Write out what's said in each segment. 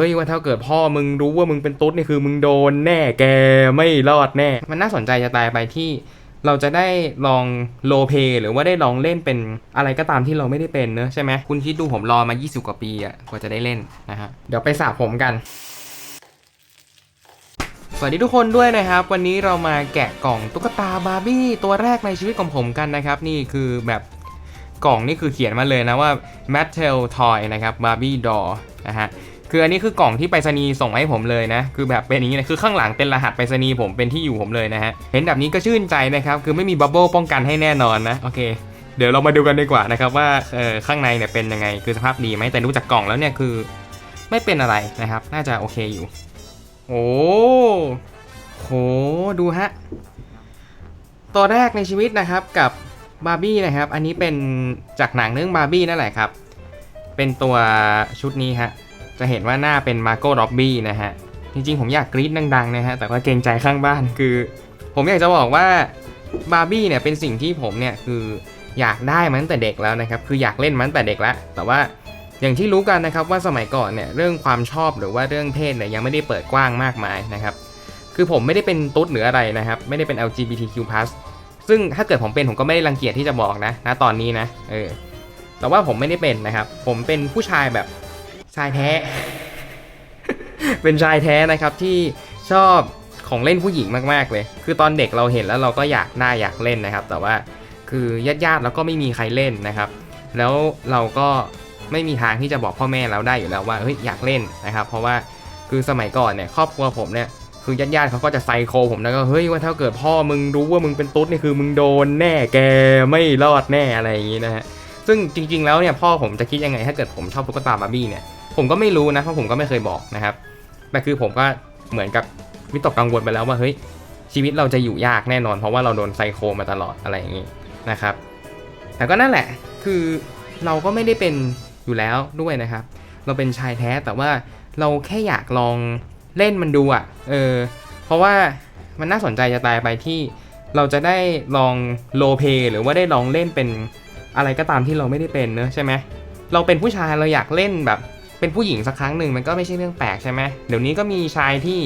เฮ้ยว่าถ้าเกิดพ่อมึงรู้ว่ามึงเป็นตุ๊ดนี่คือมึงโดนแน่แกไม่รอดแน่ มันน่าสนใจจะตายไปที่เราจะได้ลองโลเ y หรือว่าได้ลองเล่นเป็นอะไรก็ตามที่เราไม่ได้เป็นเนอะใช่ไหมคุณคิดดูผมรอมา 20 กว่าปีอะกว่าจะได้เล่นนะฮะเดี๋ยวไปสระผมกัน สวัสดีทุกคนด้วยนะครับ วันนี้เรามาแกะกล่องตุ๊กตาบาร์บี้ตัวแรกในชีวิตของผมกันนะครับ นี่คือแบบกล่องนี่คือเขียนมาเลยนะว่า m a t t e l Toy นะครับ Barbie Doll นะฮะ คืออันนี้คือกล่องที่ไปรษณีย์ส่งมาให้ผมเลยนะ คือแบบเป็นอย่างนี้เลยคือข้างหลังเป็นรหัสไปรษณีย์ผมเป็นที่อยู่ผมเลยนะฮะ เห็นแบบนี้ก็ชื่นใจนะครับ คือไม่มีบับเบิลป้องกันให้แน่นอนนะ โอเค เดี๋ยวเรามาดูกันดีกว่านะครับว่าเออข้างในเนี่ยเป็นยังไง คือสภาพดีไหมแต่ดูจากกล่องแล้วเนี่ยคือ ไม่เป็นอะไรนะครับ น่าจะโอเคอยู่ โอ้โห ดูฮะ ตัวแรกในชีวิตนะครับกับบาร์บี้นะครับ อันนี้เป็นจากหนังเรื่องบาร์บี้นั่นแหละครับ เป็นตัวชุดนี้ฮะ จะเห็นว่าหน้าเป็นมาโก้ร็อบบี้นะฮะ จริงๆ ผมอยากกรี๊ดดังๆนะฮะ แต่ว่าเกรงใจข้างบ้านคือ ผมอยากจะบอกว่าบาร์บี้เนี่ยเป็นสิ่งที่ผมเนี่ยคืออยากได้มาตั้งแต่เด็กแล้วนะครับ คืออยากเล่นมาตั้งแต่เด็กแล้ว แต่ว่าอย่างที่รู้กันนะครับว่าสมัยก่อนเนี่ยเรื่องความชอบหรือว่าเรื่องเพศเนี่ยยังไม่ได้เปิดกว้างมากมายนะครับ คือผมไม่ได้เป็นตุ๊ดหรืออะไรนะครับ ไม่ได้เป็น LGBTQ+ ซึ่งถ้าเกิดผมเป็นผมก็ไม่ได้รังเกียจที่จะบอกนะณตอนนี้นะเออแต่ว่าผมไม่ได้เป็นนะครับ ผมเป็นผู้ชายแบบ ชายแท้ เป็นชายแท้นะครับที่ชอบของเล่นผู้หญิงมากๆเลย คือตอนเด็กเราเห็นแล้วเราก็อยากได้อยากเล่นนะครับ แต่ว่าคือญาติๆแล้วก็ไม่มีใครเล่นนะครับ แล้วเราก็ไม่มีทางที่จะบอกพ่อแม่เราได้อยู่แล้วว่าเฮ้ยอยากเล่นนะครับ เพราะว่าคือสมัยก่อนเนี่ยครอบครัวผมเนี่ยคือญาติๆเขาก็จะไซโคผมนะก็เฮ้ยว่าถ้าเกิดพ่อมึงรู้ว่ามึงเป็นตุ๊ดนี่คือมึงโดนแน่แกไม่รอดแน่อะไรอย่างนี้นะฮะซึ่งจริง ๆ แล้วเนี่ยพ่อผมจะคิดยังไงถ้าเกิดผมชอบตุ๊กตาบาร์บี้เนี่ย ผมก็ไม่รู้นะเพราะผมก็ไม่เคยบอกนะครับแต่คือผมก็เหมือนกับวิตกกังวลไปแล้วว่าเฮ้ยชีวิตเราจะอยู่ยากแน่นอน เพราะว่าเราโดนไซโคมาตลอดอะไรอย่างนี้นะครับแต่ก็นั่นแหละคือเราก็ไม่ได้เป็นอยู่แล้วด้วยนะครับ เราเป็นชายแท้แต่ว่าเราแค่อยากลองเล่นมันดูอะ่ะเออเพราะว่ามันน่าสนใจจะตายไปที่เราจะได้ลองโลเ y หรือว่าได้ลองเล่นเป็นอะไรก็ตามที่เราไม่ได้เป็นเนอะใช่ไหมเราเป็นผู้ชายเราอยากเล่นแบบ เป็นผู้หญิงสักครั้งหนึ่งมันก็ไม่ใช่เรื่องแปลกใช่ไหมเดี๋ยวนี้ก็มีชายที่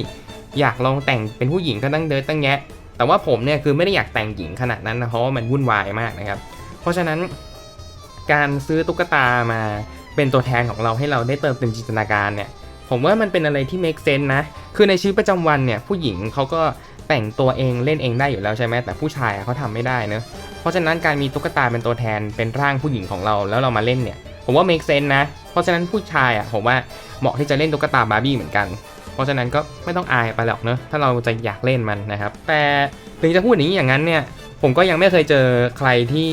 อยากลองแต่งเป็นผู้หญิงก็ตั้งเดินตั้งแยะ แต่ว่าผมเนี่ยคือไม่ได้อยากแต่งหญิงขนาดนั้นนะเพราะว่ามันวุ่นวายมากนะครับ เพราะฉะนั้นการซื้อตุ๊กตามาเป็นตัวแทนของเราให้เราได้เติมเต็มจินตนาการเนี่ย ผมว่ามันเป็นอะไรที่ make sense นะ คือในชีวิตประจำวันเนี่ยผู้หญิงเขาก็แต่งตัวเองเล่นเองได้อยู่แล้วใช่ไหมแต่ผู้ชายเขาทำไม่ได้เนอะเพราะฉะนั้นการมีตุ๊กตาเป็นตัวแทนเป็นร่างผู้หญิงของเราแล้วเรามาเล่นเนี่ย ผมว่า make sense นะ เพราะฉะนั้นผู้ชายอะผมว่าเหมาะที่จะเล่นตุ๊กตาบาร์บี้เหมือนกัน เพราะฉะนั้นก็ไม่ต้องอายไปหรอกเนอะถ้าเราจะอยากเล่นมันนะครับ แต่ถึงจะพูดอย่างนี้อย่างนั้นเนี่ย ผมก็ยังไม่เคยเจอใครที่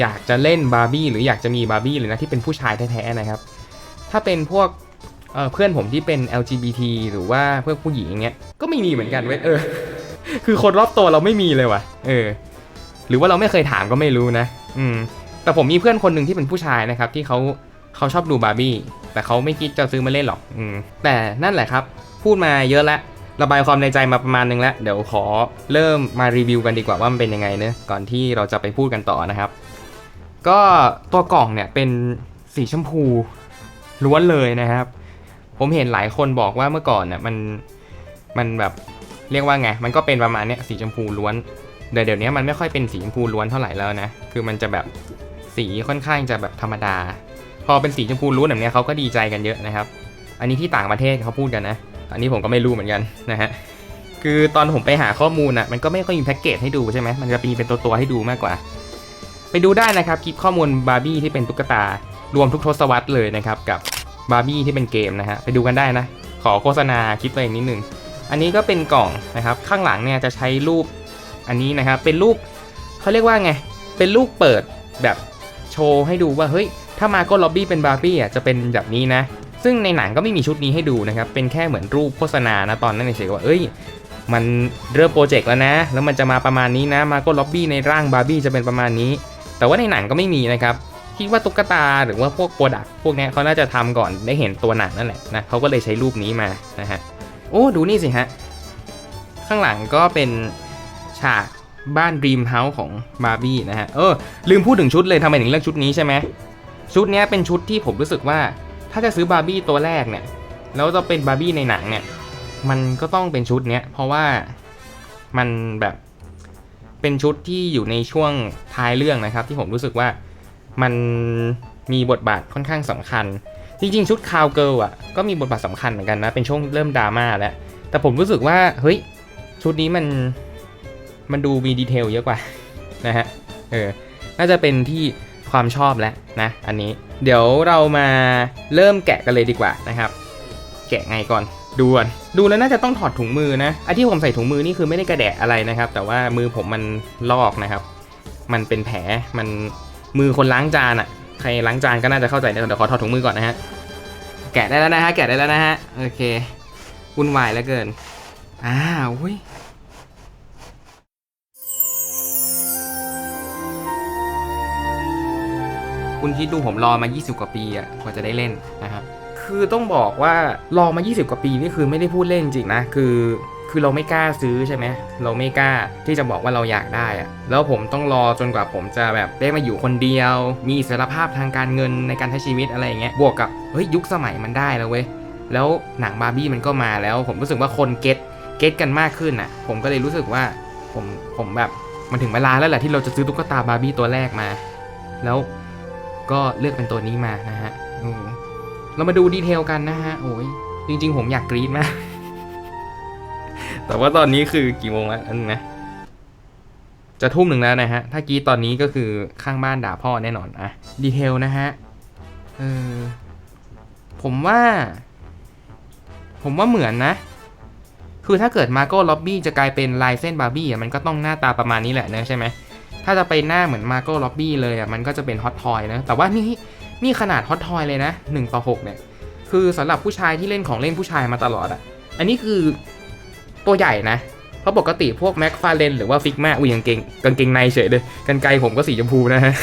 อยากจะเล่นบาร์บี้หรืออยากจะมีบาร์บี้เลยนะที่เป็นผู้ชายแท้ๆนะครับ ถ้าเป็นพวกเเพื่อนผมที่เป็น LGBT หรือว่าเพื่อนผู้หญิงอย่างเงี้ย ก็ไม่มีเหมือนกันเว้ย เออ คือคนรอบตัวเราไม่มีเลยว่ะ เออ หรือว่าเราไม่เคยถามก็ไม่รู้นะ อืม แต่ผมมีเพื่อนคนหนึ่งที่เป็นผู้ชายนะครับที่เขาเขาชอบดูบาร์บี้แต่เขาไม่คิดจะซื้อมาเล่นหรอกอืมแต่นั่นแหละครับ พูดมาเยอะแล้วระบายความในใจมาประมาณนึงแล้ว เดี๋ยวขอเริ่มมารีวิวกันดีกว่าว่ามันเป็นยังไงเนะก่อนที่เราจะไปพูดกันต่อนะครับ ก็ตัวกล่องเนี่ยเป็นสีชมพูล้วนเลยนะครับ ผมเห็นหลายคนบอกว่าเมื่อก่อนเนี่ยมันมันแบบเรียกว่าไง มันก็เป็นประมาณเนี้ยสีชมพูล้วนเดี๋ยวเดี๋ยวนี้มันไม่ค่อยเป็นสีชมพูล้วนเท่าไหร่แล้วนะ คือมันจะแบบ สีค่อนข้างจะแบบธรรมดา พอเป็นสีชมพูล้วนแบบเนี้ยเขาก็ดีใจกันเยอะนะครับ อันนี้ที่ต่างประเทศเขาพูดกันนะ อันนี้ผมก็ไม่รู้เหมือนกันนะฮะคือตอนผมไปหาข้อมูลอะมันก็ไม่ค่อยมีแพ็กเกจให้ดูใช่ไหมมันจะมีเป็นตัวตัวๆให้ดูมากกว่า ไปดูได้นะครับคลิปข้อมูลบาร์บี้ที่เป็นตุ๊กตารวมทุกทศวรรษเลยนะครับกับบาร์บี้ที่เป็นเกมนะฮะไปดูกันได้นะ ขอโฆษณาคลิปตัวเองนิดนึงอันนี้ก็เป็นกล่องนะครับข้างหลังเนี่ยจะใช้รูปอันนี้นะครับเป็นรูปเขาเรียกว่าไงเป็นรูปเปิดแบบ โชว์ให้ดูว่าเฮ้ย ถ้ามาก็ล็อบบี้เป็นบาร์บี้อะจะเป็นแบบนี้นะ ซึ่งในหนังก็ไม่มีชุดนี้ให้ดูนะครับ เป็นแค่เหมือนรูปโฆษณานะตอนนั้นเฉยๆว่าเอ้ย มันเริ่มโปรเจกต์แล้วนะ แล้วมันจะมาประมาณนี้นะ มาก็ล็อบบี้ในร่างบาร์บี้จะเป็นประมาณนี้ แต่ว่าในหนังก็ไม่มีนะครับคิดว่าตุ๊กตาหรือว่าพวกโปรดักพวกนี้เขาน่าจะทำก่อนได้เห็นตัวหนังนั่นแหละนะเขาก็เลยใช้รูปนี้มานะฮะโอ้ดูนี่สิฮะข้างหลังก็เป็นฉาก บ้านดีมเฮาส์ของบาร์บี้นะฮะ เออ ลืมพูดถึงชุดเลยทำไมถึงเลือกชุดนี้ใช่ไหม ชุดนี้เป็นชุดที่ผมรู้สึกว่า ถ้าจะซื้อบาร์บี้ตัวแรกเนี่ย แล้วจะเป็นบาร์บี้ในหนังเนี่ย มันก็ต้องเป็นชุดเนี้ย เพราะว่ามันแบบเป็นชุดที่อยู่ในช่วงท้ายเรื่องนะครับ ที่ผมรู้สึกว่ามันมีบทบาทค่อนข้างสำคัญ จริง ๆ ชุดคาวเกิลอะก็มีบทบาทสำคัญเหมือนกันนะ เป็นช่วงเริ่มดราม่าแล้ว แต่ผมรู้สึกว่า เฮ้ย ชุดนี้มัน มันดูมีดีเทลเยอะกว่านะฮะ เออ น่าจะเป็นที่ความชอบแล้วนะ อันนี้ เดี๋ยวเรามาเริ่มแกะกันเลยดีกว่านะครับ แกะไงก่อน ดูก่อน ดูแล้วน่าจะต้องถอดถุงมือนะไอ้ที่ผมใส่ถุงมือนี่คือไม่ได้กระแดะอะไรนะครับ แต่ว่ามือผมมันลอกนะครับ มันเป็นแผล มันมือคนล้างจานอะ่ะ ใครล้างจานก็น่าจะเข้าใจนะเดี๋ยวขอถอดถุงมือก่อนนะฮะ แกะได้แล้วนะฮะ แกะได้แล้วนะฮะ โอเค วุ่นวายแล้วเกิน อ้าวอุ้ย คุณคิดดูผมรอมา 20 กว่าปีอะกว่าจะได้เล่นนะครับคือต้องบอกว่ารอมา 20 กว่าปีนี่คือไม่ได้พูดเล่นจริงนะคือคือเราไม่กล้าซื้อใช่ไหม เราไม่กล้าที่จะบอกว่าเราอยากได้อะแล้วผมต้องรอจนกว่าผมจะแบบได้มาอยู่คนเดียว มีอิสรภาพทางการเงินในการใช้ชีวิตอะไรอย่างเงี้ย บวกกับเฮ้ยยุคสมัยมันได้แล้วเว้ย แล้วหนังบาร์บี้มันก็มาแล้ว ผมรู้สึกว่าคนเก็ตเก็ตกันมากขึ้นอะ ผมก็เลยรู้สึกว่าผมผมแบบมันถึงเวลาแล้วแหละที่เราจะซื้อตุ๊กตาบาร์บี้ตัวแรกมา แล้ว ก็เลือกเป็นตัวนี้มานะฮะอืมเรามาดูดีเทลกันนะฮะ โอ้ยจริง ๆ ผมอยากกรี๊ดมาก แต่ว่าตอนนี้คือกี่โมงแล้วอันนึงนะจะทุ่มหนึ่งแล้วนะฮะ ถ้ากรี๊ดตอนนี้ก็คือข้างบ้านด่าพ่อแน่นอนอะดีเทลนะฮะ เออ ผมว่า ผมว่าเหมือนนะ คือถ้าเกิดมาโก้ล็อบบี้จะกลายเป็นลายเส้นบาร์บี้อะมันก็ต้องหน้าตาประมาณนี้แหละเนอะใช่ไหม ถ้าจะไปหน้าเหมือนมาโก้ล็อบบี้เลยอะมันก็จะเป็นฮอตทอยนะ แต่ว่านี่นี่ขนาดฮอตทอยเลยนะ1ต่อ6เนี่ยคือสำหรับผู้ชายที่เล่นของเล่นผู้ชายมาตลอดอะ อันนี้คือตัวใหญ่นะ เพราะปกติพวกแม็กฟาเลนหรือว่าฟิกมาอุ้ยกางเกงกางเกงในเฉยเลยกันไกรผมก็สีชมพูนะฮะ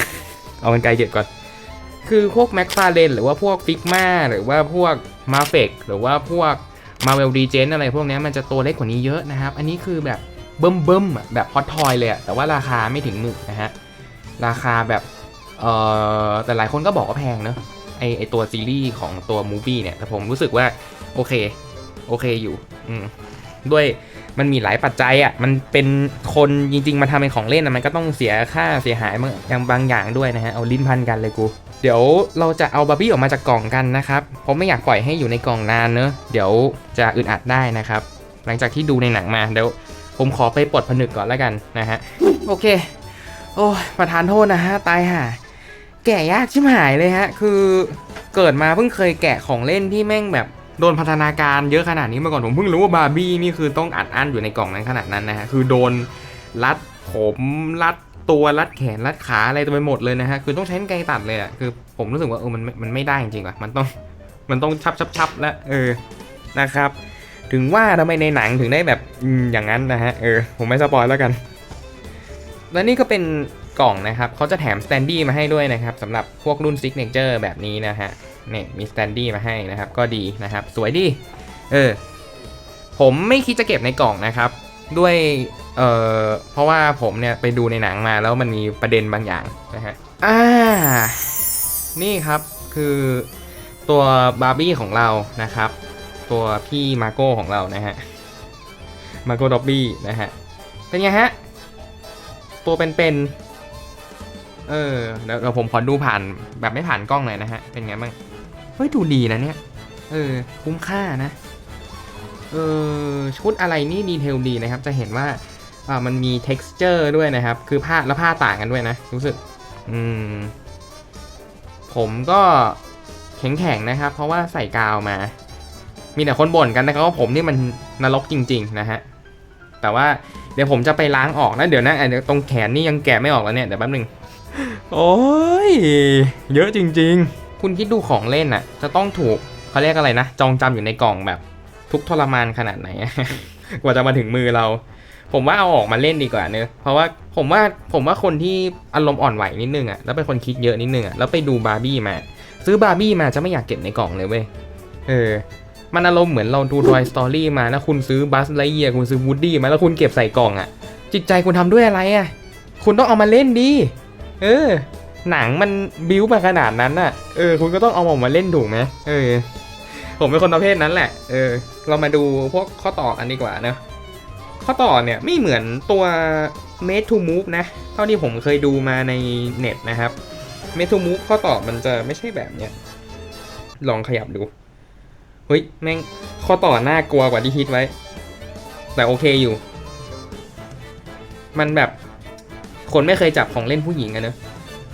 เอากันไกรเก็บก่อน คือพวกแม็กฟาเลนหรือว่าพวกฟิกมาหรือว่าพวกมาเฟกหรือว่าพวกมาเวลดีเจนอะไรพวกนี้มันจะตัวเล็กกว่านี้เยอะนะครับ อันนี้คือแบบ เบิ่มเบิ่มๆแบบฮอตทอยเลยอะแต่ว่าราคาไม่ถึงหมื่นนะฮะ ราคาแบบเอ่อแต่หลายคนก็บอกว่าแพงเนอะไอไอตัวซีรีส์ของตัวมูฟี่เนี่ย แต่ผมรู้สึกว่า โอเค โอเคอยู่ อืมด้วยมันมีหลายปัจจัยอะ่ะ มันเป็นคนจริง ๆ มาทำเป็นของเล่นอะมันก็ต้องเสียค่าเสียหายบางอย่างบางอย่างด้วยนะฮะ เอาลิ้นพันกันเลยกู เดี๋ยวเราจะเอาบาร์บี้ออกมาจากกล่องกันนะครับผมไม่อยากปล่อยให้อยู่ในกล่องนานเนอะ เดี๋ยวจะอึดอัดได้นะครับ หลังจากที่ดูในหนังมา เดี๋ยว ผมขอไปปลดผนึกก่อนแล้วกันนะฮะ โอเค โอ้ประธานโทษนะฮะ ตายห่าแกะยากชิบหายเลยฮะ คือเกิดมาเพิ่งเคยแกะของเล่นที่แม่งแบบโดนพัฒนาการเยอะขนาดนี้มาก่อนผมเพิ่งรู้ว่าบาร์บี้นี่คือต้องอัดอั้นอยู่ในกล่องนั้นขนาดนั้นนะฮะ คือโดนรัดผมรัดตัวรัดแขนรัดขาอะไรตัวไปหมดเลยนะฮะ คือต้องใช้กรรไกรตัดเลยอะคือผมรู้สึกว่าเออมันมันไม่ได้จริงๆว่ะมันต้องมันต้องชับชับชับแล้วเออนะครับ ถึงว่าทำไมในหนังถึงได้แบบอย่างนั้นนะฮะ เออ ผมไม่สปอยแล้วกัน และนี่ก็เป็นกล่องนะครับ เขาจะแถมสแตนดี้มาให้ด้วยนะครับสำหรับพวกรุ่นซิกเนเจอร์แบบนี้นะฮะ เนี่ยมีสแตนดี้มาให้นะครับ ก็ดีนะครับ สวยดี เออ ผมไม่คิดจะเก็บในกล่องนะครับ ด้วย เอ่อ เพราะว่าผมเนี่ยไปดูในหนังมาแล้วมันมีประเด็นบางอย่างนะฮะ อ่า นี่ครับ คือตัวบาร์บี้ของเรานะครับ ตัวพี่มาโก้ของเรานะฮะ มาโก้ด็อบบี้นะฮะ เป็นไงฮะ ตัวเป็นๆ เออเดี๋ยวเดี๋ยวผมขอดูผ่านแบบไม่ผ่านกล้องหน่อยนะฮะ เป็นไงบ้าง เฮ้ย ดูดีนะเนี่ย เออ คุ้มค่านะ เออ ชุดอะไรนี่ดีเทลดีนะครับ จะเห็นว่าอ่ามันมี texture ด้วยนะครับ คือผ้าแล้วผ้าต่างกันด้วยนะ รู้สึก อืม ผมก็แข็งๆนะครับ เพราะว่าใส่กาวมา มีแต่คนบ่นกันนะครับว่าผมนี่มันนรกจริง ๆ นะฮะ แต่ว่าเดี๋ยวผมจะไปล้างออกนะเดี๋ยวนะไอ้เดี๋ยวตรงแขนนี่ยังแกะไม่ออกแล้วเนี่ยเดี๋ยวแป๊บหนึง โอ้ยเยอะจริง ๆ คุณคิดดูของเล่นอะจะต้องถูกเขาเรียกอะไรนะ จองจำอยู่ในกล่องแบบ ทุกข์ทรมานขนาดไหน กว่าจะมาถึงมือเรา ผมว่าเอาออกมาเล่นดีกว่าเนอะเพราะว่าผมว่าผมว่าคนที่อารมณ์อ่อนไหวนิดนึงอะแล้วเป็นคนคิดเยอะนิดนึงอะแล้วไปดูบาร์บี้มา ซื้อบาร์บี้มาจะไม่อยากเก็บในกล่องเลยเว้ยเออ มันอารมณ์เหมือนเราดู Toy Story มาแล้วคุณซื้อบัสไลเยียคุณซื้อวูดดี้มาแล้วคุณเก็บใส่กล่องอะจิตใจคุณทำด้วยอะไรอะคุณต้องเอามาเล่นดี เออ หนังมันบิ้วมาขนาดนั้นน่ะ เออ คุณก็ต้องเอาออกมาเล่นถูกไหมเออ ผมเป็นคนประเภทนั้นแหละ เออ เรามาดูพวกข้อต่อกันดีกว่าเนอะข้อต่อเนี่ยไม่เหมือนตัว made to move นะ เท่าที่ผมเคยดูมาในเน็ตนะครับ made to move ข้อต่อมันจะไม่ใช่แบบเนี้ย ลองขยับดู เฮ้ย แม่งข้อต่อน่ากลัวกว่าที่คิดไว้ แต่โอเคอยู่ มันแบบ คนไม่เคยจับของเล่นผู้หญิงอะเนอะ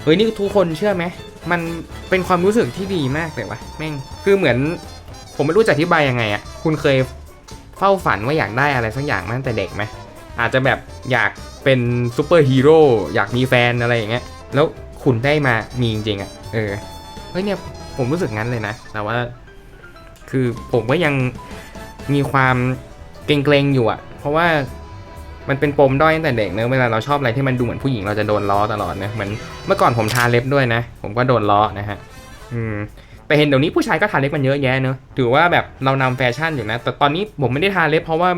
เฮ้ยนี่ทุกคนเชื่อไหมมันเป็นความรู้สึกที่ดีมากเลยวะแม่งคือเหมือน ผมไม่รู้จะอธิบายยังไงอะคุณเคยเฝ้าฝันว่าอยากได้อะไรสักอย่างมาตั้งแต่เด็กไหมอาจจะแบบอยากเป็นซูเปอร์ฮีโร่อยากมีแฟนอะไรอย่างเงี้ยแล้วคุณได้มามีจริงๆอะเออเฮ้ยเนี่ยผมรู้สึกงั้นเลยนะ แต่ว่า คือผมก็ยังมีความเกรงๆอยู่อะเพราะว่ามันเป็นปมด้อยตั้งแต่เด็กเนอะเวลาเราชอบอะไรที่มันดูเหมือนผู้หญิงเราจะโดนล้อตลอดนะเหมือนเมื่อก่อนผมทาเล็บด้วยนะ ผมก็โดนล้อนะฮะอืมแต่เห็นเดี๋ยวนี้ผู้ชายก็ทาเล็บมันเยอะแยะเนอะถือว่าแบบเรานำแฟชั่นอยู่นะ แต่ตอนนี้ผมไม่ได้ทาเล็บเพราะว่า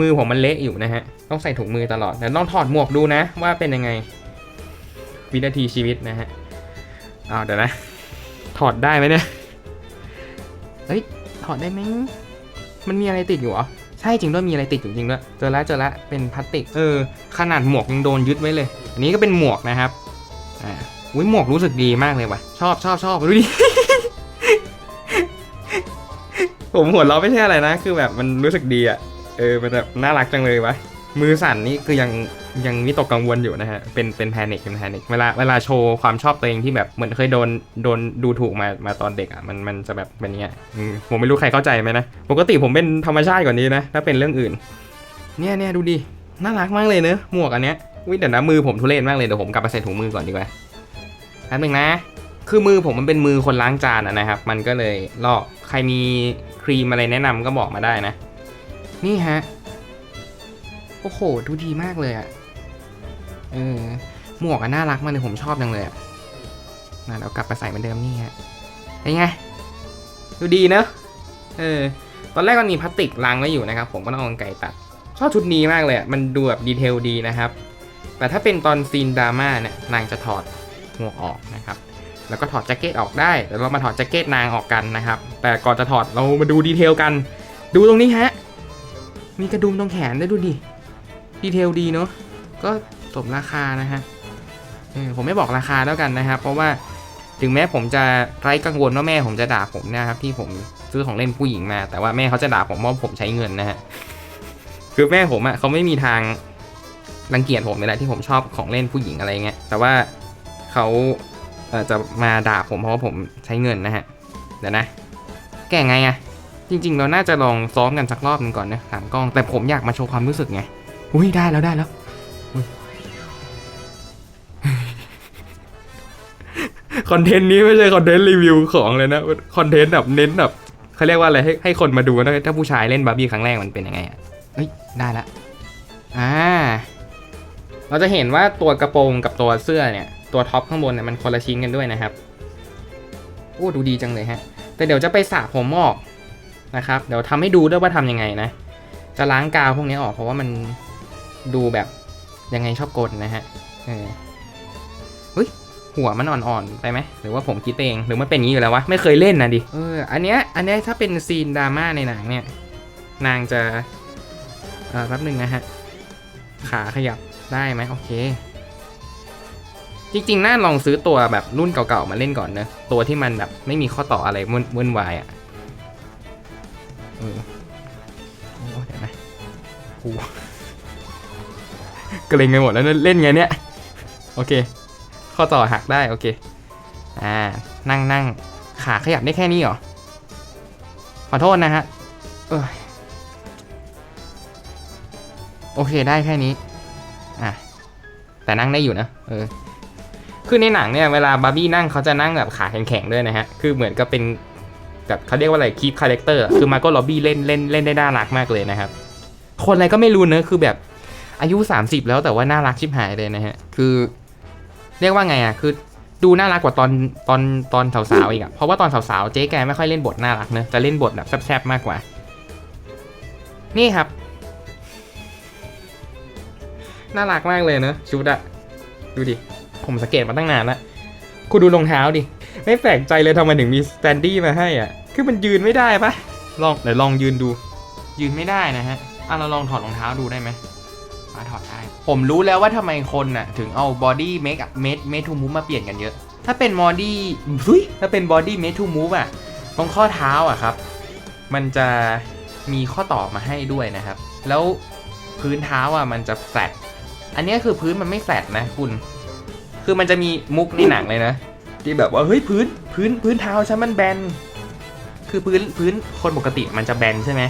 มือผมมันเละอยู่นะฮะ ต้องใส่ถุงมือตลอดแต่ลองถอดหมวกดูนะ ว่าเป็นยังไง วินาทีชีวิตนะฮะอ้าวเดี๋ยวนะ ถอดได้ไหมเนี่ยเฮ้ย ถอดได้ไหมมันมีอะไรติดอยู่เหรอใช่จริงด้วยมีอะไรติดอยู่จริงด้วยเจอแล้วเจอแล้วเป็นพลาสติกเออขนาดหมวกยังโดนยึดไว้เลย อันนี้ก็เป็นหมวกนะครับอ่าอุ้ยหมวกรู้สึกดีมากเลยว่ะ ชอบชอบชอบดูดิผมหัวเราไม่ใช่อะไรนะ คือแบบมันรู้สึกดีอะ เออ มันแบบน่ารักจังเลยวะ มือสั่นนี่คือยัง ยังวิตกกังวลอยู่นะฮะ เป็นเป็นแพนิคเป็นแพนิคเวลาเวลาโชว์ความชอบตัวเองที่แบบเหมือนเคยโดนโดนดูถูกมามาตอนเด็กอะมันมันจะแบบเป็นอย่างเงี้ยผมไม่รู้ใครเข้าใจไหมนะ ปกติผมเป็นธรรมชาติกว่านี้นะ ถ้าเป็นเรื่องอื่น เนี่ยเนี่ยดูดิน่ารักมากเลยเนอะหมวกอันเนี้ยวิเดี๋ยวนะมือผมทุเรศมากเลยเดี๋ยวผมกลับไปใส่ถุงมือก่อนดีกว่าแป๊บนึงนะ คือมือผมมันเป็นมือคนล้างจานอะนะครับ มันก็เลยลอกใครมีครีมอะไรแนะนำก็บอกมาได้นะ นี่ฮะโอ้โห ดูดีมากเลยอะ เออหมวกอะน่ารักมากเลยผมชอบจังเลยอะนะเดี๋ยวกลับไปใส่เหมือนเดิมนี่ฮะเป็นไงดูดีเนอะเออตอนแรกมันมีพลาสติกล้างไว้อยู่นะครับ ผมก็ต้องเอากไก่ตัด ชอบชุดนี้มากเลยอะมันดูแบบดีเทลดีนะครับ แต่ถ้าเป็นตอนซีนดราม่าเนี่ยนางจะถอดหมวกออกนะครับแล้วก็ถอดแจ็คเก็ตออกได้เดี๋ยวเรามาถอดแจ็คเก็ตนางออกกันนะครับ แต่ก่อนจะถอดเรามาดูดีเทลกัน ดูตรงนี้ฮะมีกระดุมตรงแขนได้ดูดิดีเทลดีเนาะก็ สมราคานะฮะผมไม่บอกราคาแล้วกันนะครับ เพราะว่าถึงแม้ผมจะไร้กังวลว่าแม่ผมจะด่าผมนะครับที่ผมซื้อของเล่นผู้หญิงมา แต่ว่าแม่เขาจะด่าผมว่าะผมใช้เงินนะฮะคือแม่ผมอะ่ะเขาไม่มีทางรังเกียจผมเลยแหละที่ผมชอบของเล่นผู้หญิงอะไรเงี้ยแต่ว่าเขาเจะมาด่าผมเพราะว่าผมใช้เงินนะฮะเดี๋ยวนะ แก้ไงอะ่ะจริงๆ เราน่าจะลองซ้อมกันสักรอบหนึงก่อนนะหลังกล้องแต่ผมอยากมาโชว์ความรู้สึกไงอุ้ยได้แล้วได้แล้ว คอนเทนต์นี้ไม่ใช่คอนเทนต์รีวิวของเลยนะคอนเทนต์แบบเน้นแบบเขาเรียกว่าอะไรให้ให้คนมาดูนะถ้าผู้ชายเล่นบาร์บี้ครั้งแรกมันเป็นยังไงอะเฮ้ยได้ละอ่าเราจะเห็นว่าตัวกระโปรงกับตัวเสื้อเนี่ยตัวท็อปข้างบนเนี่ยมันคนละชิ้นกันด้วยนะครับโอ้ดูดีจังเลยฮะ แต่เดี๋ยวจะไปสระผมออกนะครับ เดี๋ยวทำให้ดูด้วยว่าทำยังไงนะ จะล้างกาวพวกนี้ออกเพราะว่ามันดูแบบยังไงชอบกลนะฮะเออ หัวมันอ่อนๆไปไหมหรือว่าผมคิดเองหรือมันเป็นอย่างนี้อยู่แล้ววะไม่เคยเล่นนะดิเอออันเนี้ยอันเนี้ยถ้าเป็นซีนดราม่าในหนังเนี่ยนางจะเออแป๊บหนึ่งนะฮะขาขยับได้ไหมโอเค จริงๆน่าลองซื้อตัวแบบรุ่นเก่าๆมาเล่นก่อนเนอะตัวที่มันแบบไม่มีข้อต่ออะไรวุ่นวุ่นวายอะเออโอ้เดี๋ยวนะกูเกรงไปหมดแล้วเล่นไงเนี่ย โอเค ข้อต่อหักได้โอเค อ่า นั่งนั่งขาขยับได้แค่นี้เหรอ ขอโทษนะฮะเออโอเคได้แค่นี้ อะ แต่นั่งได้อยู่นะ เออ คือในหนังเนี่ยเวลาบาร์บี้นั่งเขาจะนั่งแบบขาแข็งๆด้วยนะฮะ คือเหมือนกับเป็นแบบเขาเรียกว่าอะไรคีปคาแรคเตอร์ คือมาโก้ล็อบบี้เล่นเล่นเล่นได้น่ารักมากเลยนะครับ คนอะไรก็ไม่รู้เนอะคือแบบอายุ 30 แล้วแต่ว่าน่ารักชิบหายเลยนะฮะ คือ เรียกว่าไงอะคือดูน่ารักกว่าตอนตอนตอนสาวๆอีกอะเพราะว่าตอนสาวๆเจ๊แกไม่ค่อยเล่นบทน่ารักเนอะจะเล่นบทแบบแซบๆมากกว่า นี่ครับ น่ารักมากเลยเนอะชุดอะดูดิ ผมสังเกตมาตั้งนานละคุณดูรองเท้าดิ ไม่แปลกใจเลยทำไมถึงมีสแตนดี้มาให้อะ คือมันยืนไม่ได้ปะลองเดี๋ยวลองยืนดู ยืนไม่ได้นะฮะอะเราลองถอดรองเท้าดูได้ไหมมาถอดได้ ผมรู้แล้วว่าทำไมคนน่ะถึงเอาบอดี้เมคเมดเมทูมูฟมาเปลี่ยนกันเยอะ ถ้าเป็นบอดี้ถ้าเป็นบอดี้เมทูมูฟอะตรงข้อเท้าอะครับ มันจะมีข้อต่อมาให้ด้วยนะครับ แล้วพื้นเท้าอะมันจะแฟลตอันนี้คือพื้นมันไม่แฟลตนะคุณ คือมันจะมีมุกในหนังเลยนะ ที่แบบว่าเฮ้ยพื้นพื้นพื้นเท้าฉันมันแบน คือพื้นพื้นคนปกติมันจะแบนใช่ไหม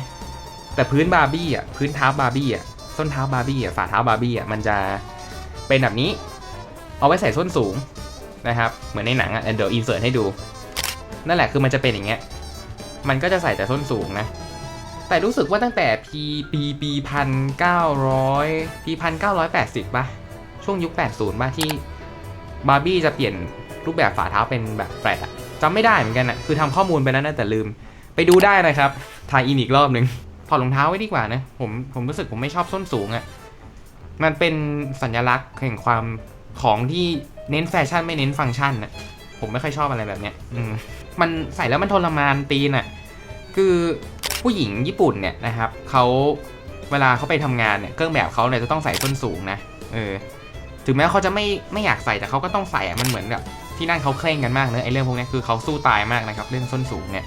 แต่พื้นบาร์บี้อะพื้นเท้าบาร์บี้อะ ส้นเท้าบาร์บี้อะฝ่าเท้าบาร์บี้อะมันจะเป็นแบบนี้ เอาไว้ใส่ส้นสูงนะครับ เหมือนในหนังอะเดี๋ยวอินเสิร์ตให้ดู นั่นแหละคือมันจะเป็นอย่างเงี้ย มันก็จะใส่แต่ส้นสูงนะ แต่รู้สึกว่าตั้งแต่ปีปีปีพันเก้าร้อยปีพันเก้าร้อยแปดสิบป่ะ ช่วงยุคแปดศูนย์ป่ะที่บาร์บี้จะเปลี่ยนรูปแบบฝ่าเท้าเป็นแบบแฟลตอะจำไม่ได้เหมือนกันอะคือทำข้อมูลไปแล้วนะแต่ลืม ไปดูได้นะครับถ่ายอินอีกรอบหนึ่ง ถอดรองเท้าไว้ดีกว่านะ ผมผมรู้สึกผมไม่ชอบส้นสูงอะมันเป็นสัญลักษณ์แห่งความของที่เน้นแฟชั่นไม่เน้นฟังก์ชันอะผมไม่ค่อยชอบอะไรแบบเนี้ยอืมมันใส่แล้วมันทรมานตีนอะคือผู้หญิงญี่ปุ่นเนี่ยนะครับเขาเวลาเขาไปทำงานเนี่ยเครื่องแบบเขาเนี่ยจะต้องใส่ส้นสูงนะเออถึงแม้เขาจะไม่ไม่อยากใส่แต่เขาก็ต้องใส่อะมันเหมือนกับที่นั่นเขาเคร่งกันมากเนอะไอ้เรื่องพวกนี้คือเขาสู้ตายมากนะครับเรื่องส้นสูงเนี่ย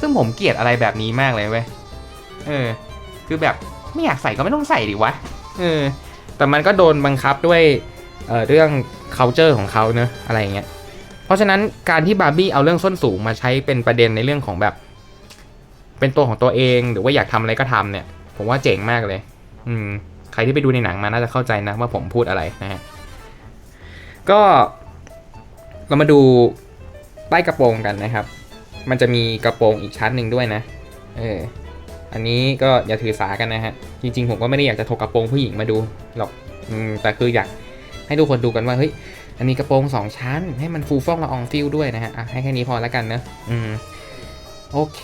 ซึ่งผมเกลียดอะไรแบบนี้มากเลยเว้ย เออ คือแบบไม่อยากใส่ก็ไม่ต้องใส่ดิวะ เออ แต่มันก็โดนบังคับด้วยเอ่อเรื่อง culture ของเขาเนอะอะไรเงี้ย เพราะฉะนั้นการที่บาร์บี้เอาเรื่องส้นสูงมาใช้เป็นประเด็นในเรื่องของแบบ เป็นตัวของตัวเองหรือว่าอยากทำอะไรก็ทำเนี่ย ผมว่าเจ๋งมากเลย อืม ใครที่ไปดูในหนังมาน่าจะเข้าใจนะว่าผมพูดอะไรนะฮะ ก็เรามาดูใต้กระโปรงกันนะครับ มันจะมีกระโปรงอีกชั้นหนึ่งด้วยนะ เออ อันนี้ก็อย่าถือสากันนะฮะ จริง ๆ ผมก็ไม่ได้อยากจะถกกระโปรงผู้หญิงมาดูหรอกอแต่คืออยากให้ทุกคนดูกันว่าเฮ้ยอันนี้กระโปรงสองชั้น ให้มันฟูฟ่องละอองฟิลด้วยนะฮะอะให้แค่นี้พอแล้วกันเนอะอืมโอเค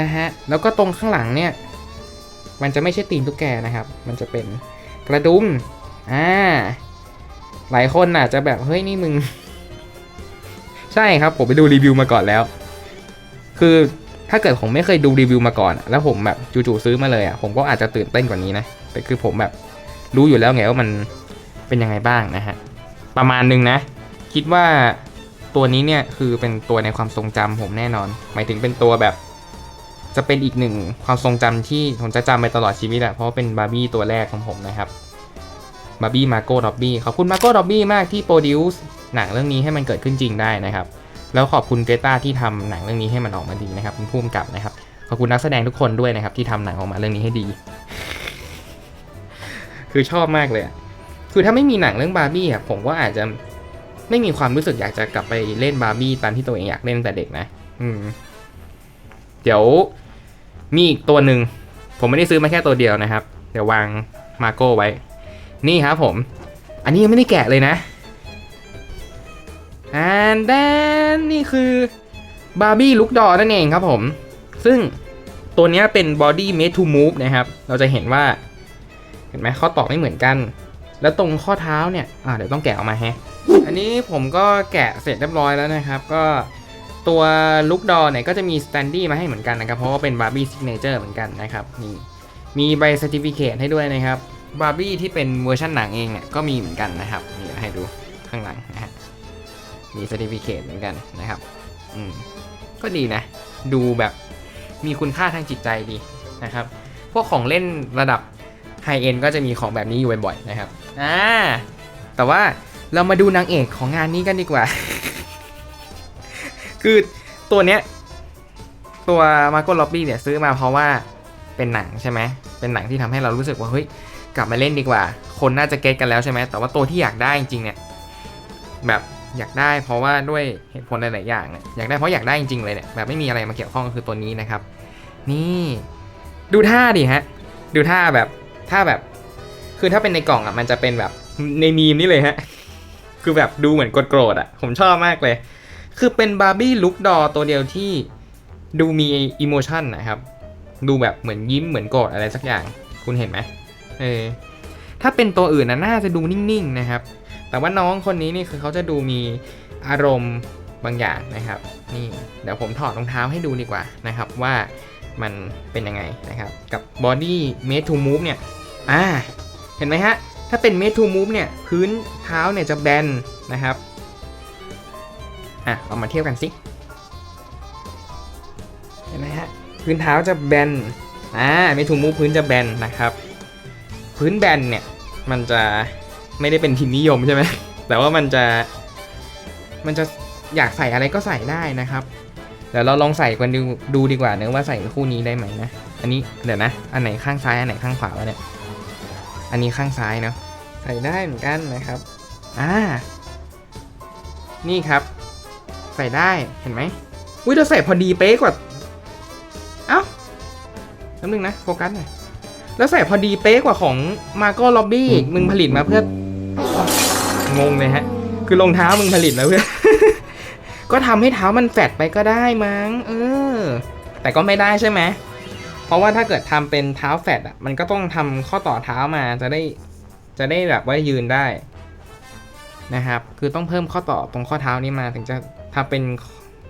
นะฮะ แล้วก็ตรงข้างหลังเนี่ย มันจะไม่ใช่ตีนตุ๊กแกนะครับ มันจะเป็นกระดุมอ่าหลายคนน่ะจะแบบเฮ้ยนี่มึง ใช่ครับผมไปดูรีวิวมาก่อนแล้ว คือ ถ้าเกิดผมไม่เคยดูรีวิวมาก่อน แล้วผมแบบจู่ๆซื้อมาเลยอะผมก็อาจจะตื่นเต้นกว่านี้นะแต่คือผมแบบรู้อยู่แล้วไงว่ามันเป็นยังไงบ้างนะฮะประมาณนึงนะ คิดว่าตัวนี้เนี่ยคือเป็นตัวในความทรงจำผมแน่นอน หมายถึงเป็นตัวแบบ จะเป็นอีกหนึ่งความทรงจำที่ผมจะจำไปตลอดชีวิตอะเพราะว่าเป็นบาร์บี้ตัวแรกของผมนะครับบาร์บี้มาโก้ดอบบี้ขอบคุณมาโก้ดอบบี้มากที่โปรดิวซ์หนังเรื่องนี้ให้มันเกิดขึ้นจริงได้นะครับ แล้วขอบคุณเกตาที่ทำหนังเรื่องนี้ให้มันออกมาดีนะครับเป็นผู้กำกับนะครับ ขอบคุณนักแสดงทุกคนด้วยนะครับ ที่ทำหนังออกมาเรื่องนี้ให้ดี คือชอบมากเลยคือถ้าไม่มีหนังเรื่องบาร์บี้อะผมก็อาจจะไม่มีความรู้สึกอยากจะกลับไปเล่นบาร์บี้ตามที่ตัวเองอยากเล่นตั้งแต่เด็กนะ อืม เดี๋ยวมีอีกตัวหนึ่งผมไม่ได้ซื้อมาแค่ตัวเดียวนะครับ เดี๋ยววางมาโก้ไว้ นี่ครับผม อันนี้ยังไม่ได้แกะเลยนะ อันแดนนี่คือบาร์บี้ลุกดอนั่นเองครับผม ซึ่งตัวนี้เป็น body made to move นะครับ เราจะเห็นว่า เห็นไหมข้อต่อไม่เหมือนกัน แล้วตรงข้อเท้าเนี่ย อ่าเดี๋ยวต้องแกะออกมาฮะ อันนี้ผมก็แกะเสร็จเรียบร้อยแล้วนะครับ ก็ตัวลุกดอเนี่ยก็จะมีสแตนดี้มาให้เหมือนกันนะครับ เพราะว่าเป็นบาร์บี้ซิกเนเจอร์เหมือนกันนะครับ นี่ มีใบสติฟิเคตให้ด้วยนะครับ บาร์บี้ที่เป็นเวอร์ชันหนังเองเนี่ยก็มีเหมือนกันนะครับ นี่ให้ดูข้างหลังนะฮะ มีสติฟิเคตเหมือนกันนะครับ อืม ก็ดีนะ ดูแบบมีคุณค่าทางจิตใจดีนะครับ พวกของเล่นระดับไฮเอ็นก็จะมีของแบบนี้อยู่บ่อยๆนะครับ อ่า แต่ว่าเรามาดูนางเอกของงานนี้กันดีกว่า คือตัวเนี้ย ตัวมาโก o ล็อบบี้เนี่ยซื้อมาเพราะว่าเป็นหนังใช่ไหม เป็นหนังที่ทำให้เรารู้สึกว่าเฮ้ยกลับมาเล่นดีกว่า คนน่าจะเก็ตกันแล้วใช่ไหม แต่ว่าตัวที่อยากได้จริงๆเนี่ย แบบ อยากได้เพราะว่าด้วยเหตุผลหลายๆอย่างอยากได้เพราะอยากได้จริงๆเลยเนี่ยแบบไม่มีอะไรมาเกี่ยวข้องก็คือตัวนี้นะครับ นี่ดูท่าดิฮะดูท่าแบบท่าแบบคือถ้าเป็นในกล่องอะมันจะเป็นแบบในมีมนี่เลยฮะคือแบบดูเหมือนโกรธอะผมชอบมากเลย คือเป็นบาร์บี้ลุคดอตัวเดียวที่ดูมีอิโมชันนะครับ ดูแบบเหมือนยิ้มเหมือนโกรธอะไรสักอย่าง คุณเห็นไหมเออถ้าเป็นตัวอื่นนะน่าจะดูนิ่งๆนะครับ แต่ว่าน้องคนนี้นี่คือเขาจะดูมีอารมณ์บางอย่างนะครับ นี่เดี๋ยวผมถอดรองเท้าให้ดูดีกว่านะครับว่ามันเป็นยังไงนะครับ กับ body made to move เนี่ยอ่าเห็นไหมฮะ ถ้าเป็น made to move เนี่ยพื้นเท้าเนี่ยจะแบนนะครับอะเอามาเทียบกันสิเห็นไหมฮะพื้นเท้าจะแบนอ่า made to move พื้นจะแบนนะครับ พื้นแบนเนี่ยมันจะ ไม่ได้เป็นพิมนิยมใช่ไหมแต่ว่ามันจะมันจะอยากใส่อะไรก็ใส่ได้นะครับเดี๋ยวเราลองใส่กันดูดูดีกว่าเนะว่าใส่คู่นี้ได้ไหมนะอันนี้เดี๋ยวนะอันไหนข้างซ้ายอันไหนข้างขวาวะเนี่ยอันนี้ข้างซ้ายเนาะใส่ได้เหมือนกันนะครับอ่านี่ครับ ใส่ได้เห็นไหมอุ้ยเราใส่พอดีเป๊ะกว่าเอ้าแป๊บนึงนะโฟกัสหน่อยแล้วใส่พอดีเป๊ะกว่าของมาโก้ล็อบบี้มึงผลิตมาเพื่อ งงเลยฮะ คือรองเท้ามึงผลิตมาเพื่อ ก็ทำให้เท้ามันแฟดไปก็ได้มั้ง เออ แต่ก็ไม่ได้ใช่ไหม เพราะว่าถ้าเกิดทำเป็นเท้าแฟดอะ มันก็ต้องทำข้อต่อเท้ามาจะได้ จะได้แบบว่ายืนได้ นะครับ คือต้องเพิ่มข้อต่อตรงข้อเท้านี้มาถึงจะทำเป็น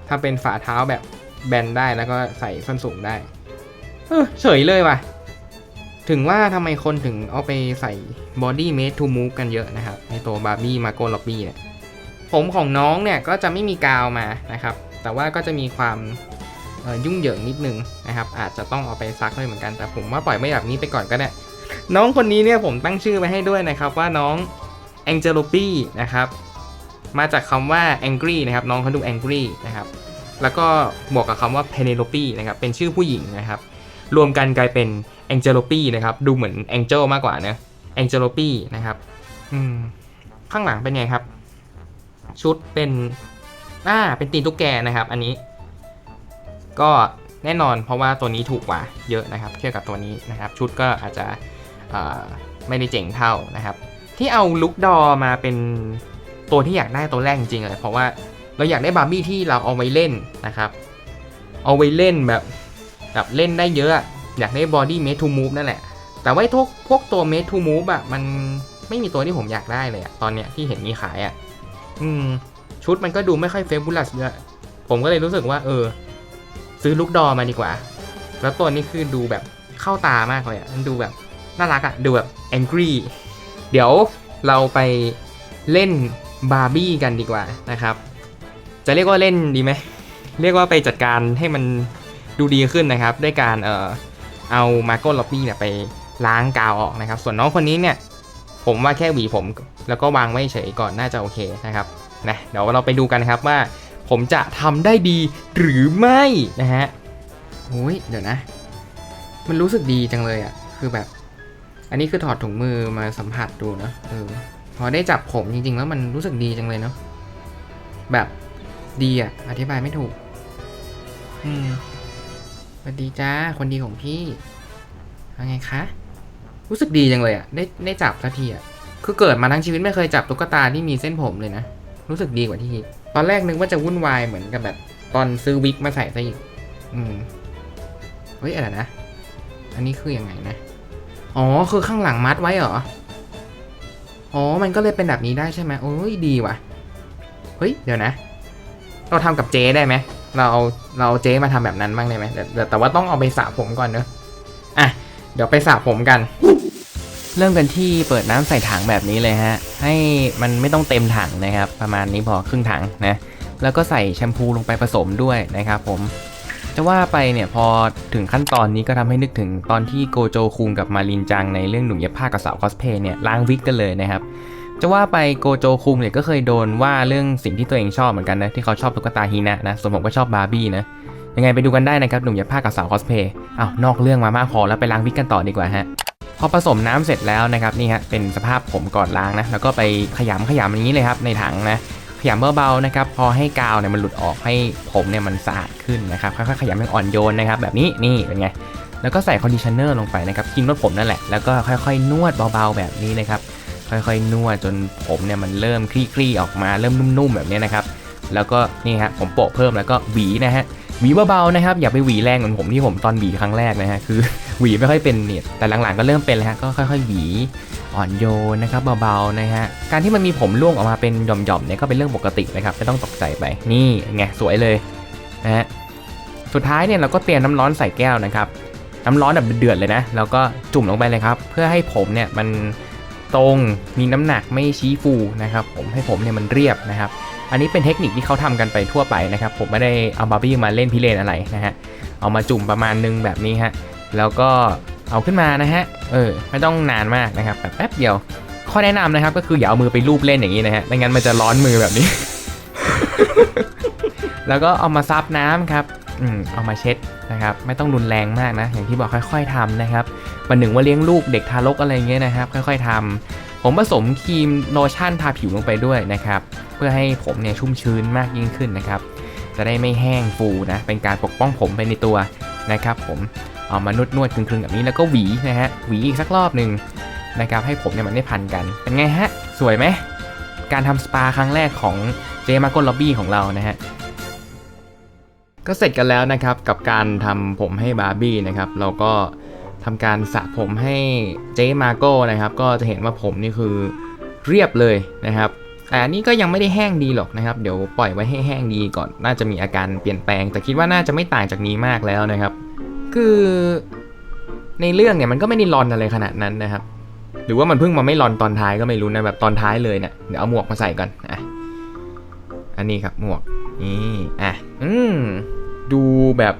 ทำเป็นฝ่าเท้าแบบแบนได้แล้วก็ใส่ส้นสูงได้ เออเฉยเลยว่ะ ถึงว่าทำไมคนถึงเอาไปใส่ body made to move กันเยอะนะครับ ในตัว Barbie Margot Robbie เนี่ยผมของน้องเนี่ยก็จะไม่มีกาวมานะครับ แต่ว่าก็จะมีความยุ่งเหยิงนิดนึงนะครับ อาจจะต้องเอาไปซักด้วยเหมือนกันแต่ผมว่าปล่อยไม่แบบนี้ไปก่อนก็ได้ น้องคนนี้เนี่ยผมตั้งชื่อไว้ให้ด้วยนะครับว่าน้อง a n g e l o p e นะครับมาจากคำว่า angry นะครับน้องเขาดู angry นะครับแล้วก็บวกกับคำว่า Penelope นะครับเป็นชื่อผู้หญิงนะครับ รวมกันกลายเป็น a n g e l o p e นะครับ ดูเหมือน Angel มากกว่านะ a n g e l o p e นะครับอืมข้างหลังเป็นไงครับ ชุดเป็นอ่าเป็นตีนตุ๊กแกนะครับ อันนี้ ก็แน่นอนเพราะว่าตัวนี้ถูกกว่าเยอะนะครับเทียบกับตัวนี้นะครับ ชุดก็อาจจะไม่ได้เจ๋งเท่านะครับ ที่เอาลุกดอมาเป็นตัวที่อยากได้ตัวแรกจริงๆเลยเพราะว่าเราอยากได้บาร์บี้ที่เราเอาไว้เล่นนะครับ เอาไว้เล่นแบบ แบบเล่นได้เยอะอยากได้บอดี้เมทูมูฟนั่นแหละ แต่ว่าไอ้พวกพวกตัวเมทูมูฟอะมันไม่มีตัวที่ผมอยากได้เลยอะตอนเนี้ยที่เห็นมีขายอะอืม ชุดมันก็ดูไม่ค่อยเฟบูลัสด้วยผมก็เลยรู้สึกว่า เออ ซื้อลูกดอมาดีกว่า แล้วตัวนี้คือดูแบบเข้าตามากเลยอะมันดูแบบน่ารักอะดูแบบแองกี้เดี๋ยวเราไปเล่นบาร์บี้กันดีกว่านะครับ จะเรียกว่าเล่นดีไหม เรียกว่าไปจัดการให้มัน ดูดีขึ้นนะครับ ด้วยการเอ่อเอามาโก้ล็อบบี้เนี่ยไปล้างกาวออกนะครับ ส่วนน้องคนนี้เนี่ย ผมว่าแค่หวีผม แล้วก็วางไว้เฉยก่อนน่าจะโอเคนะครับนะเดี๋ยวเราไปดูกันนะครับว่า ผมจะทำได้ดีหรือไม่นะฮะโอ้ยเดี๋ยวนะ มันรู้สึกดีจังเลยอะ่ะคือแบบ อันนี้คือถอดถุงมือมาสัมผัสดูเนอะเออพอได้จับผมจริงๆ แล้วมันรู้สึกดีจังเลยเนาะแบบดีอะ่ะ อธิบายไม่ถูก อืม สวัสดีจ้า คนดีของพี่ว่าไงคะ รู้สึกดีจังเลยอะได้ได้จับสักทีอะคือเกิดมาทั้งชีวิตไม่เคยจับตุ๊กตาที่มีเส้นผมเลยนะ รู้สึกดีกว่าที่คิด ตอนแรกนึกว่าจะวุ่นวายเหมือนกับแบบตอนซื้อวิกมาใส่ซะอีก อืม เฮ้ยอะไรนะ อันนี้คืออยังไงนะ อ๋อ คือข้างหลังมัดไว้เหรอ อ๋อ มันก็เลยเป็นแบบนี้ได้ใช่ไหมโอ้ยดีว่ะ เฮ้ย เดี๋ยวนะ เราทำกับเจได้ไหม เราเอาเราเอาเจ๊มาทำแบบนั้นบ้างได้ไหมแต่แต่แต่ว่าต้องเอาไปสระผมก่อนเนอะอะเดี๋ยวไปสระผมกัน เริ่มกันที่เปิดน้ำใส่ถังแบบนี้เลยฮะ ให้มันไม่ต้องเต็มถังนะครับ ประมาณนี้พอครึ่งถังนะ แล้วก็ใส่แชมพูลงไปผสมด้วยนะครับผมจะว่าไปเนี่ยพอถึงขั้นตอนนี้ก็ทำให้นึกถึงตอนที่โกโจคุงกับมารินจังในเรื่องหนุ่มเย็บผ้ากับสาวคอสเพย์เนี่ยล้างวิกกันเลยนะครับ จะว่าไปโกโจคุงเนี่ยก็เคยโดนว่าเรื่องสิ่งที่ตัวเองชอบเหมือนกันนะที่เขาชอบตุ๊กตาฮีนะนะส่วนผมก็ชอบบาร์บี้นะยังไงไปดูกันได้นะครับหนุ่มย็บผ้ากับสาวคอสเพย์อ้าวนอกเรื่องมามากพอแล้วไปล้างวิกกันต่อดีกว่าฮะพอผสมน้ำเสร็จแล้วนะครับนี่ฮะเป็นสภาพผมก่อนล้างนะแล้วก็ไปขยำขยำอย่างนี้เลยครับในถังนะขยำเบาๆนะครับพอให้กาวเนี่ยมันหลุดออกให้ผมเนี่ยมันสะอาดขึ้นนะครับค่อยๆขยำอย่างอ่อนโยนนะครับแบบนี้นี่เป็นไงแล้วก็ใส่คอนดิชเนอร์ลงไปนะครับครีมนวดผมนั่นแหละแล้วก็ค่อยๆ นวดเบาๆแบบนี้นะครับ ค่อยๆนวดจนผมเนี่ยมันเริ่มคลี่ๆออกมาเริ่มนุ่มๆแบบนี้นะครับ แล้วก็นี่ฮะผมโปะเพิ่มแล้วก็หวีนะฮะหวีเบาๆนะครับอย่าไปหวีแรงเหมือนผมที่ผมตอนหวีครั้งแรกนะฮะคือหวีไม่ค่อยเป็นเนี่ยแต่หลังๆก็เริ่มเป็นแล้วฮะก็ค่อยๆหวีอ่อนโยนนะครับเบาๆนะฮะการที่มันมีผมร่วงออกมาเป็นหย่อมๆเนี่ยก็เป็นเรื่องปกตินะครับไม่ต้องตกใจไปนี่ไงสวยเลยนะฮะสุดท้ายเนี่ยเราก็เตรียมน้ำร้อนใส่แก้วนะครับน้ำร้อนแบบเดือดเลยนะแล้วก็จุ่มลงไปเลยครับเพื่อให้ผมเนี่ยมัน ตรง มีน้ำหนักไม่ชี้ฟูนะครับผมให้ผมเนี่ยมันเรียบนะครับอันนี้เป็นเทคนิคที่เขาทำกันไปทั่วไปนะครับผมไม่ได้เอาบาร์บี้มาเล่นพิเรนอะไรนะฮะเอามาจุ่มประมาณนึงแบบนี้ฮะแล้วก็เอาขึ้นมานะฮะเออไม่ต้องนานมากนะครับแบบแป๊บเดียว ข้อแนะนำนะครับก็คืออย่าเอามือไปลูบเล่นอย่างนี้นะฮะไม่งั้นมันจะร้อนมือแบบนี้ แล้วก็เอามาซับน้ำครับ เอามาเช็ดนะครับ ไม่ต้องรุนแรงมากนะ อย่างที่บอกค่อย ๆทำนะครับวันหนึ่งว่าเลี้ยงลูกเด็กทารกอะไรเงี้ยนะครับ ค่อย ๆทำผมผสมครีมโลชั่นทาผิวลงไปด้วยนะครับ เพื่อให้ผมเนี่ยชุ่มชื้นมากยิ่งขึ้นนะครับ จะได้ไม่แห้งฟูนะ เป็นการปกป้องผมไปในตัวนะครับ ผมเอามานวดนวดคลึงๆแบบนี้แล้วก็หวีนะฮะหวีอีกสักรอบหนึ่งนะครับให้ผมเนี่ยมันได้พันกัน เป็นไงฮะ สวยไหมการทำสปาครั้งแรกของเจมาโกล็อบบี้ของเรานะฮะ ก็เสร็จกันแล้วนะครับกับการทำผมให้บาร์บี้นะครับเราก็ทำการสระผมให้เจมาโก้นะครับก็จะเห็นว่าผมนี่คือเรียบเลยนะครับแต่อันนี้ก็ยังไม่ได้แห้งดีหรอกนะครับ เดี๋ยวปล่อยไว้ให้แห้งดีก่อนน่าจะมีอาการเปลี่ยนแปลง แต่คิดว่าน่าจะไม่ต่างจากนี้มากแล้วนะครับ คือในเรื่องเนี่ยมันก็ไม่ได้รอนอะไรขนาดนั้นนะครับ หรือว่ามันเพิ่งมาไม่รอนตอนท้ายก็ไม่รู้นะแบบตอนท้ายเลยเนี่ยเดี๋ยวเอาหมวกมาใส่ก่อนอะอันนี้ครับหมวก นี่อะอืมดูแบบ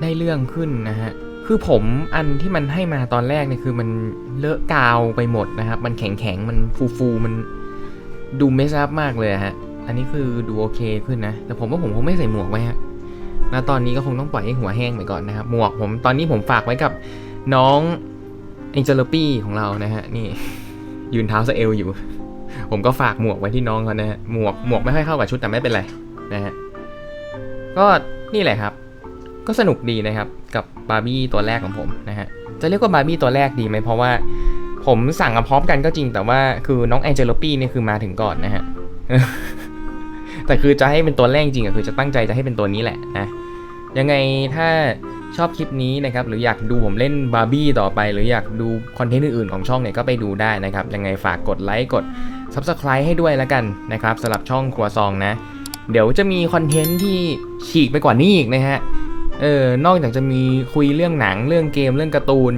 ได้เรื่องขึ้นนะฮะคือผมอันที่มันให้มาตอนแรกเนี่ยคือมันเลอะกาวไปหมดนะครับ มันแข็งแข็งมันฟูฟูมันดูเมสอัพมากเลยฮะ อันนี้คือดูโอเคขึ้นนะ แต่ผมว่าผมคงไม่ใส่หมวกไว้ฮะณตอนนี้ก็คงต้องปล่อยให้หัวแห้งไปก่อนนะครับ หมวกผมตอนนี้ผมฝากไว้กับน้องเอ็นเจลปี้ของเรานะฮะ นี่ ยืนเท้าสะเอลอยู่ ผมก็ฝากหมวกไว้ที่น้องเขานะฮะ หมวกหมวกไม่ค่อยเข้ากับชุดแต่ไม่เป็นไร นะฮะ ก็นี่แหละครับ ก็สนุกดีนะครับกับบาร์บี้ตัวแรกของผมนะฮะ จะเรียกว่าบาร์บี้ตัวแรกดีไหมเพราะว่าผมสั่งมาพร้อมกันก็จริงแต่ว่าคือน้องแองเจลปี้นี่คือมาถึงก่อนนะฮะ แต่คือจะให้เป็นตัวแรกจริงอะคือจะตั้งใจจะให้เป็นตัวนี้แหละนะยังไงถ้าชอบคลิปนี้นะครับ หรืออยากดูผมเล่นบาร์บี้ต่อไป หรืออยากดูคอนเทนต์อื่นๆของช่องเนี่ยก็ไปดูได้นะครับ ยังไงฝากกดไลค์กด Subscribe ให้ด้วยแล้วกันนะครับสำหรับช่องครัวซองนะ เดี๋ยวจะมีคอนเทนต์ที่ฉีกไปกว่านี้อีกนะฮะ เออ นอกจากจะมีคุยเรื่องหนังเรื่องเกมเรื่องการ์ตูน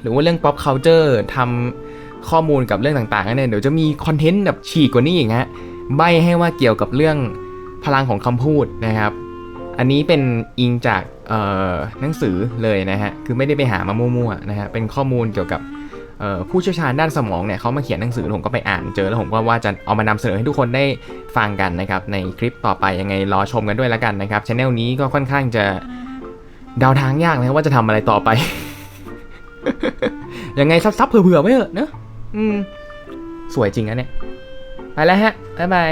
หรือว่าเรื่อง pop culture ทำข้อมูลกับเรื่องต่างๆเนี่ยเดี๋ยวจะมีคอนเทนต์แบบฉีกกว่านี้อีกฮะ ใบให้ว่าเกี่ยวกับเรื่องพลังของคำพูดนะครับ อันนี้เป็นอิงจากหนังสือเลยนะฮะ คือไม่ได้ไปหามามั่วๆนะฮะ เป็นข้อมูลเกี่ยวกับ ผู้เชี่ยวชาญด้านสมองเนี่ยเขามาเขียนหนังสือผมก็ไปอ่านเจอแล้วผมก็ว่าจะเอามานำเสนอให้ทุกคนได้ฟังกันนะครับในคลิปต่อไปยังไงรอชมกันด้วยแล้วกันนะครับช anel นี้ก็ค่อนข้างจะเดาทางยากนะครับว่าจะทำอะไรต่อไป ยังไงซับๆเผื่อๆไว้เถอะเนอะอืมสวยจริงนะเนี่ย ไปแล้วฮะบ๊ายบาย